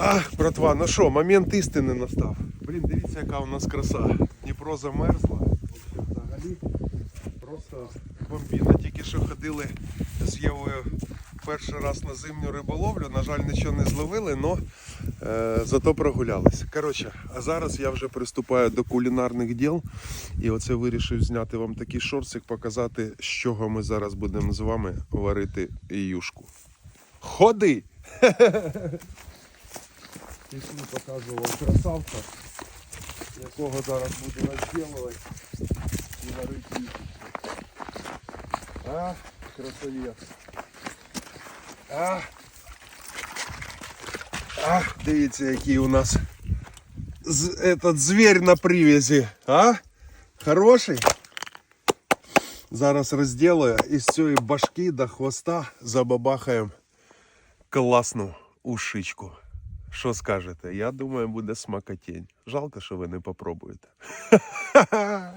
А, братва, ну що, момент істини настав. Блін, дивіться, яка у нас краса. Дніпро замерзла. Взагалі просто бомбіна. Тільки що ходили з Євою перший раз на зимню риболовлю. На жаль, нічого не зловили, але е, зато прогулялися. Коротше, а зараз я вже приступаю до кулінарних діл. І оце вирішив зняти вам такий шорсик, показати, з чого ми зараз будемо з вами варити юшку. Ходи! Пішли покажу вам красавця, якого зараз буду розділувати і варити юшку. А, красавець. А. А, дивіться, який у нас з, этот зверь на привязі. А? Хороший? Зараз розділаю і з цієї башки до хвоста забабахаємо класну ушичку. Що скажете? Я думаю, буде смака тінь. Жалко, що ви не попробуєте.